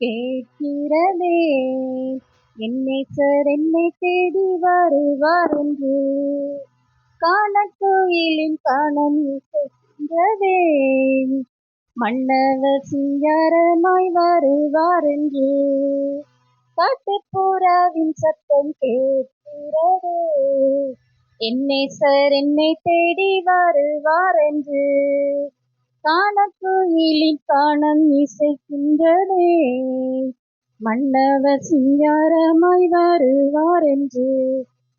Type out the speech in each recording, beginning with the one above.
கேட்கிறதே. என்னை சார் என்னை தேடி வருவார் என்று காணக்கோயிலின் காணம் இசைக்கின்றதே மன்னவர் சிங்காரமாய் வருவார் என்று காட்டுப்புறாவின் சத்தம் கேட்கிறதே. என்னை சார் என்னை தேடி வருவார் என்று காணக்கோயிலின் காணம் இசைக்கின்றதே. மன்னவர் சிங்காரமாய் வருவார் என்று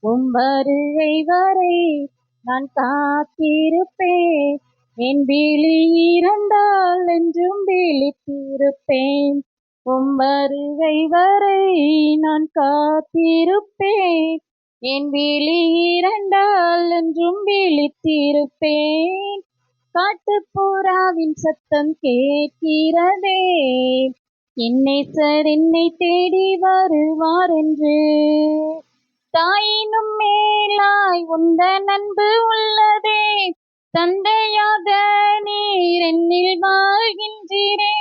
உம் வரை நான் காத்திருப்பேன். என் விழி இறந்தால் என்றும் விழித்திருப்பேன் உம் வரை நான் காத்திருப்பேன். என் விழி இறந்தால் என்றும் விழித்திருப்பேன் காட்டுப்புறாவின் சத்தம் கேட்கிறதே. என்னை சார் என்னை தேடி வருவார் என்று. தாயினும் மேலாய் உந்த நண்பு உள்ளதே. தந்தையாக நீர் என்னில் வாழ்கின்றீரே.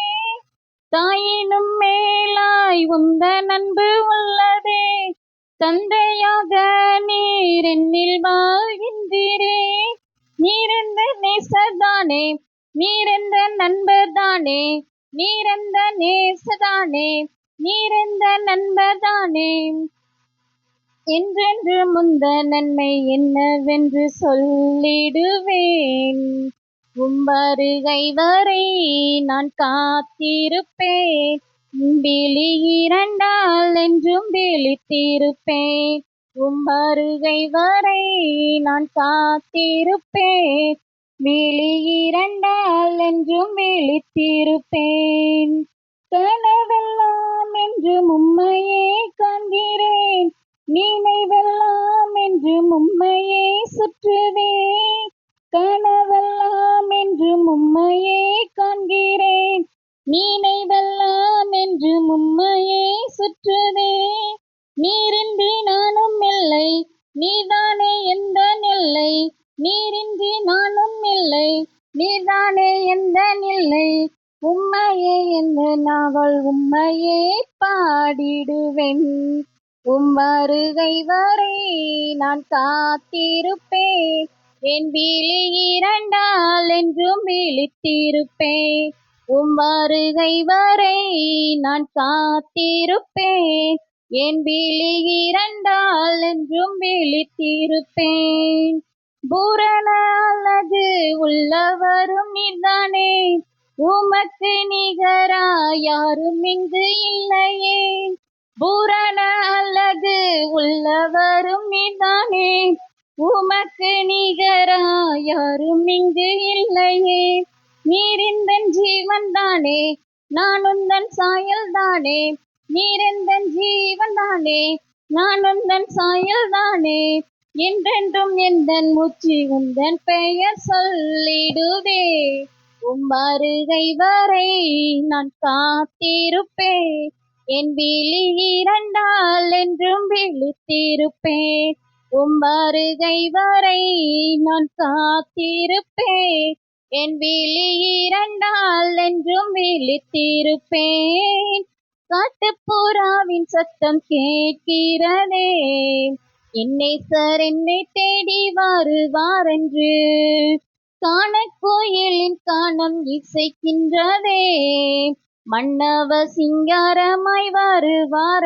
தாயினும் மேலாய் உந்த நண்பு உள்ளதே. தந்தையாக நீர் என்னில் வாழ்கின்றீரே. நீரெந்த நேசதானே நீரெந்த நண்பர்தானே? நீரெந்த நேசதானே நீரெந்த நண்பர்தானே? என்றென்று முந்த நன்மை என்னவென்று சொல்லிடுவேன். உம்பருகை வரை நான் காத்திருப்பேன். விழி இரண்டால் என்றும் விழித்திருப்பேன். உம்பருகை வரை நான் காத்திருப்பேன். விழி இரண்டால் என்றும் விழித்திருப்பேன். கனவெல்லாம் என்று உம்மையே காண்கிறேன். நினைவெல்லாம் என்று உம்மையே சுற்றுவேன். கனவெல்லாம் என்று உம்மையே காண்கிறேன். நினைவெல்லாம் என்று உம்மையே சுற்றுவேன். நீரின்றி நான் இல்லை. நீதானே எந்த நெல்லை? நீரின்றி நானும் இல்லை. நீதானே எந்த நில்லை? உம்மையே எந்த நாவல் உம்மையே பாடிடுவேன். உம் வருகை வரை நான் காத்திருப்பேன். என் விழி இரண்டால் என்றும் விழித்திருப்பேன். உம் வருகை வரை நான் காத்திருப்பேன். என் விழி இரண்டால் என்றும் விழித்திருப்பேன். பூரண அழகு உள்ளவரும் நீர்தானே. உமக்கு நிகரா யாரும் இங்கு இல்லையே. பூரண அழகு உள்ளவரும் நீர்தானே. உமக்கு நிகரா யாரும் இங்கு இல்லையே. நீரிந்தன் ஜீவன் தானே நான் உந்தன் சாயல் தானே நீரெந்தன் ஜீவன் தானே நான் உந்தன் சாயல் தானே என்றென்றும் எந்தன் மூச்சு உந்தன் பெயர் சொல்லிடுவே. உம்பருகை வரை நான் காத்திருப்பேன் என் விழி இரண்டால் என்றும் விழித்திருப்பேன் உம்பருகை வரை நான் காத்திருப்பேன் என் விழி இரண்டால் என்றும் விழித்திருப்பேன். காட்டுப்புறாவின் சத்தம் கேட்கிறதே. என்னை சார் என்னை தேடி வருவார் என்று காண கோயிலின் காணம் இசைக்கின்றதே. மன்னவ சிங்காரமாய் வருவார்